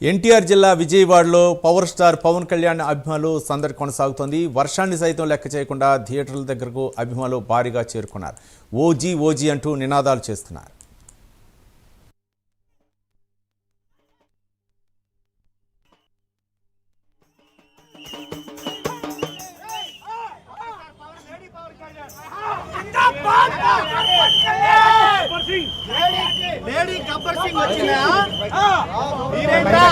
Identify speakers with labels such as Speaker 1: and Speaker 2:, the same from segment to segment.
Speaker 1: ఎన్టీఆర్ జిల్లా విజయవాడలో power star Pawan Kalyan అభిమానులు సందడి కొనసాగుతోంది. వర్షాన్ని సైతం లెక్క చేయకుండా థియేటర్ల దగ్గరకు అభిమానులు భారీగా చేరుకున్నారు. ఓజీ ఓజీ అంటూ నినాదాలు చేస్తున్నారు.
Speaker 2: లేడీ గబ్బర్ సింగ్ వచ్చిందా? మీరేంటా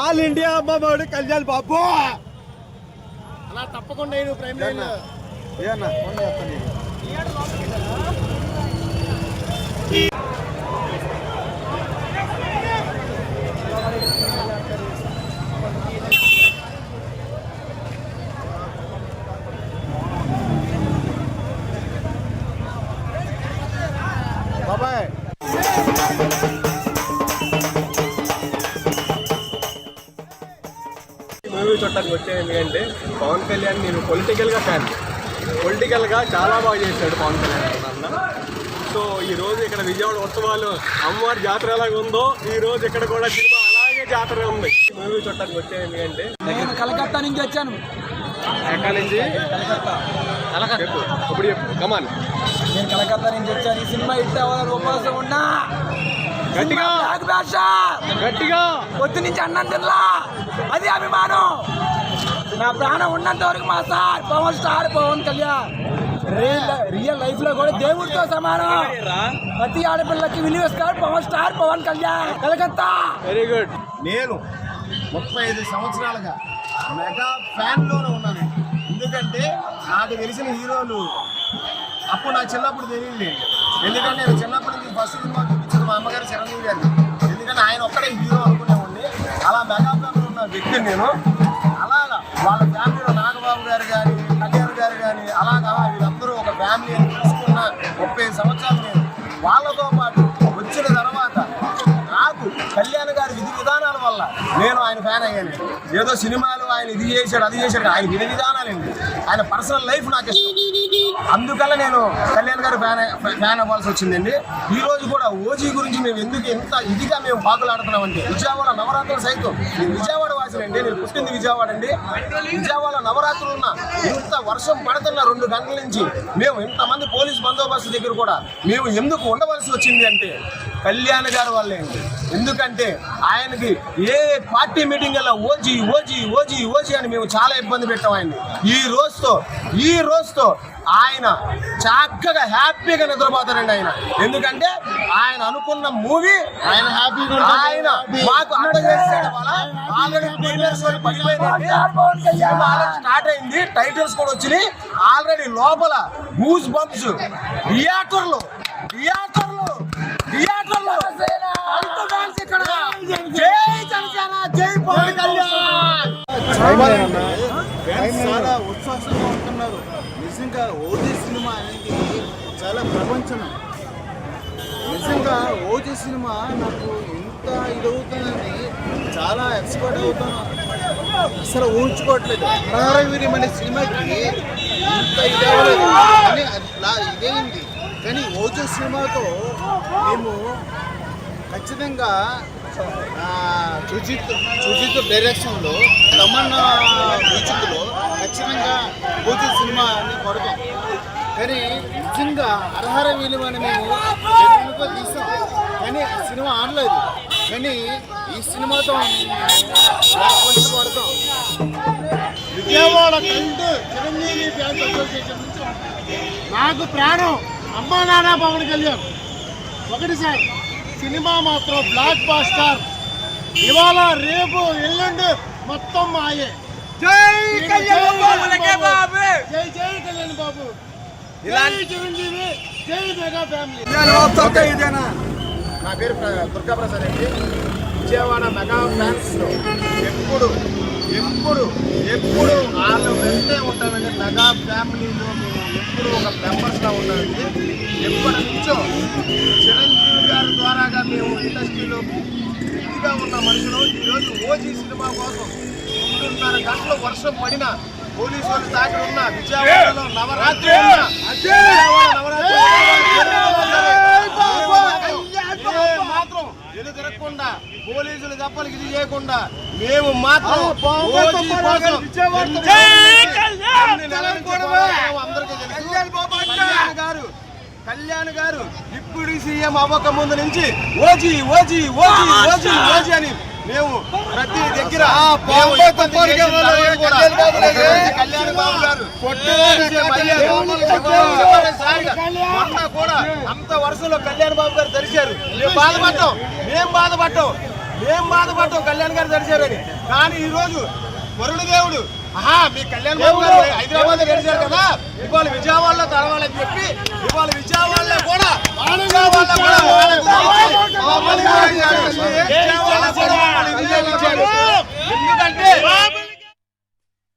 Speaker 2: ఆల్ ఇండియా అమ్మవాడు కళ్యాణ్ బాబు. అలా తప్పకుండా నేను ప్రైమ్ లైన్
Speaker 3: మూవీ చూడటానికి వచ్చే ఎందుకంటే పవన్ కళ్యాణ్ నేను పొలిటికల్గా ఫ్యాన్ పొలిటికల్గా చాలా బాగా చేశాడు పవన్ కళ్యాణ్ అన్న సో ఈ రోజు ఇక్కడ విజయవాడ ఉత్సవాలు అమ్మవారి జాతర ఎలాగ ఉందో ఈ రోజు ఇక్కడ కూడా సినిమా అలాగే జాతర ఉంది. మూవీ చూడటానికి వచ్చే ఎందుకంటే
Speaker 4: నేను కలకత్తా నుంచి వచ్చాను.
Speaker 3: ఎక్కడి నుంచి? చెప్పు. ఇప్పుడు చెప్పు. కమాన్
Speaker 4: నేను కలకత్తా నుంచి వచ్చాను. ఈ సినిమా హిట్ అవ్వాలని ఉపవాసం ఉన్నా.
Speaker 3: గట్టిగా.
Speaker 4: భాష
Speaker 3: గట్టిగా.
Speaker 4: పొద్దు నుంచి అన్నం తినలా. అది అభిమానం. నా ప్రాణం ఉన్నంత వరకు మా sir Pawan star Pawan Kalyan. Real real లైఫ్లో కూడా దేవుడితో సమానం. ప్రతి ఆడపిల్లకి విలువ ఇస్తారు Pawan star Pawan Kalyan. Calcutta.
Speaker 3: Very good
Speaker 2: నేను ముప్పై ఐదు సంవత్సరాలుగా మెగా ఫ్యాన్లోనే ఉన్నాను. ఎందుకంటే నాకు తెలిసిన హీరోలు అప్పుడు నాకు చిన్నప్పుడు తెలియదు ఎందుకంటే నేను చిన్నప్పటి నుంచి ఫస్ట్ సినిమా చూపించింది మా అమ్మగారు చిరంజీవి గారిని ఎందుకంటే ఆయన ఒక్కడే హీరో అనుకునేవాడిని అలా మెగా ఉన్న వ్యక్తిని నేను అలాగా వాళ్ళ ఫ్యామిలీలో నాగబాబు గారు కానీ కళ్యాణ్ గారు కానీ అలాగా వీళ్ళందరూ ఒక ఫ్యామిలీ అని చూసుకున్న ముప్పై సంవత్సరాలు నేను. వాళ్ళతో పాటు వచ్చిన తర్వాత నాకు కళ్యాణ్ గారి విధి విధానాల వల్ల నేను ఆయన ఫ్యాన్ అయ్యాను. ఏదో సినిమాలు ఆయన ఇది చేశాడు అది చేశాడు. ఆయన విధి విధానాలండి ఆయన పర్సనల్ లైఫ్ నాకు ఇష్టం. అందుకల్ల నేను కళ్యాణ్ గారి ఫ్యాన్ ఫ్యాన్ అవ్వాల్సి వచ్చిందండి. ఈ రోజు కూడా ఓజీ గురించి మేము ఎందుకు ఎంత ఇదిగా మేము పాకులాడుతున్నామంటే విజయవాడ నవరాత్రులు సైతం. నేను విజయవాడ వాసినండి నేను పుట్టింది విజయవాడ అండి. విజయవాడ నవరాత్రులు ఉన్న ఇంత వర్షం పడుతున్న రెండు గంటల నుంచి మేము ఇంతమంది పోలీస్ బందోబస్తు దగ్గర కూడా మేము ఎందుకు ఉండవలసి వచ్చింది అంటే కళ్యాణ్ గారి వాళ్ళే అండి. ఎందుకంటే ఆయనకి ఏ పార్టీ మీటింగ్ అలా ఓజీ ఓజీ ఓజీ ఓజీ అని మేము చాలా ఇబ్బంది పెట్టాం ఆయన్ని. ఈ రోజుతో ఈ రోజుతో ఆయన చక్కగా హ్యాపీగా నిద్రపోతారండి ఆయన. ఎందుకంటే ఆయన అనుకున్న మూవీ ఆయన హ్యాపీగా ఆయన మాకు వల్ల ఆల్రెడీ ట్రైలర్స్ స్టార్ట్ అయింది. టైటిల్స్ కూడా వచ్చినాయి. ఆల్రెడీ లోపల గూస్ బంప్స్ థియేటర్లు థియేటర్లు థియేటర్లు
Speaker 5: చాలా ఉత్సాహంగా ఉంటున్నారు. నిజంగా ఓజీ సినిమా అనేది చాలా ప్రపంచం నిజంగా ఓజీ సినిమా నాకు ఇంత ఇదవుతుందని చాలా ఎక్స్పర్ట్ అవుతాను అసలు ఊహించుకోవట్లేదు. హరహరవీర్యం అనే సినిమాకి ఇంత ఇది అవ్వలేదు కానీ అట్లా ఇదేంది. కానీ ఓజీ సినిమాతో మేము ఖచ్చితంగా సుజిత్ సుజిత్ డైరెక్షన్లో తమన్నా మ్యూజిక్లో ఖచ్చితంగా పూజ సినిమా అని కొడతాం. కానీ నిజంగా అర్హర విలువ అని మేము ఎన్నికో తీసాం. కానీ సినిమా ఆడలేదు. కానీ ఈ సినిమాతో కొంచెం
Speaker 2: విజయవాడ కంటూ చిరంజీవి ఫ్యాన్స్ అసోసియేషన్ నుంచి నాకు ప్రాణం. అమ్మా నాన్న పవన్ కళ్యాణ్. ఒకటి సార్. సినిమా మాత్రం బ్లాక్ బాస్టర్. ఇవాళ రేపు ఎల్లుండి మొత్తం మాయే. జై కళ్యాణ్ బాబు! జై జై కళ్యాణ్ బాబు! జై చిరంజీవి జై మెగా ఫ్యామిలీ. నా పేరు ప్ర- దుర్గా ప్రసాద్ అండి విజయవాడ మెగా ఫ్యాన్స్ ఎప్పుడు ఎప్పుడు ఎప్పుడు వాళ్ళ వెంటే ఉంటామండి మెగా ఫ్యామిలీలో ఇప్పుడు ఒక మెంబర్స్లా ఉన్నారండి. ఎప్పటి నుంచో చిరంజీవి గారి ద్వారాగా మేము ఇండస్ట్రీలో ఇదిగా ఉన్న మనుషులు. ఈరోజు ఓజీ సినిమా కోసం రెండున్నర గంటలు వర్షం పడినా పోలీసు వాళ్ళు తాకి ఉన్న విజయవాడలో నవరాత్రి మాత్రం పోలీసులు దెబ్బలకి ఇది చేయకుండా మేము మాత్రం అందరూ
Speaker 5: కళ్యాణ్
Speaker 2: గారు. కళ్యాణ్ గారు. డిప్యూటీ సీఎం అవ్వక ముందు నుంచి OG OG OG OG OG అని మేము ప్రతి దగ్గర మేము కళ్యాణ్ బాబు గారు. మొన్న కూడా అంత వర్షంలో కళ్యాణ్ బాబు గారు తెరిచారు మేము బాధపడ్డాం. మేం బాధపడ్డాం. మేం బాధపడ్డాం. కళ్యాణ్ గారు తెరిచారని కానీ ఈ రోజు వరుణ దేవుడు ఆహా మీ కళ్యాణ్ బాబు గారు హైదరాబాద్ గడిచారు కదా? ఇవాళ విజయవాడలో తడవాలని చెప్పి ఇవాళ విజయవాడలో కూడా విజయవాడలో కూడా